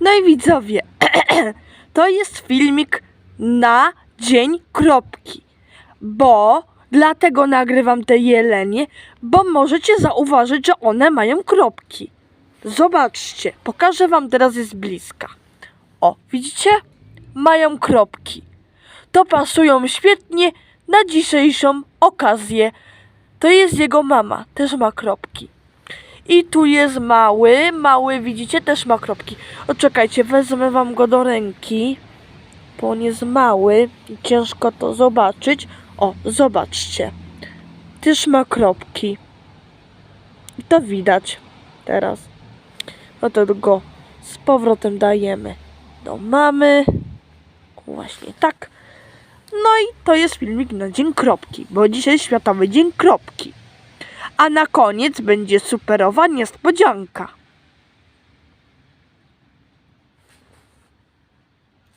No i widzowie, to jest filmik na dzień kropki, bo dlatego nagrywam te jelenie, bo możecie zauważyć, że one mają kropki. Zobaczcie, pokażę wam teraz z bliska. O, widzicie? Mają kropki. To pasują świetnie na dzisiejszą okazję. To jest jego mama, też ma kropki. I tu jest mały, mały widzicie, też ma kropki. O, czekajcie, wezmę wam go do ręki, bo on jest mały i ciężko to zobaczyć. O, zobaczcie, też ma kropki. I to widać teraz. No to go z powrotem dajemy do mamy. Właśnie tak. No i to jest filmik na Dzień Kropki, bo dzisiaj Światowy Dzień Kropki. A na koniec będzie superowa niespodzianka.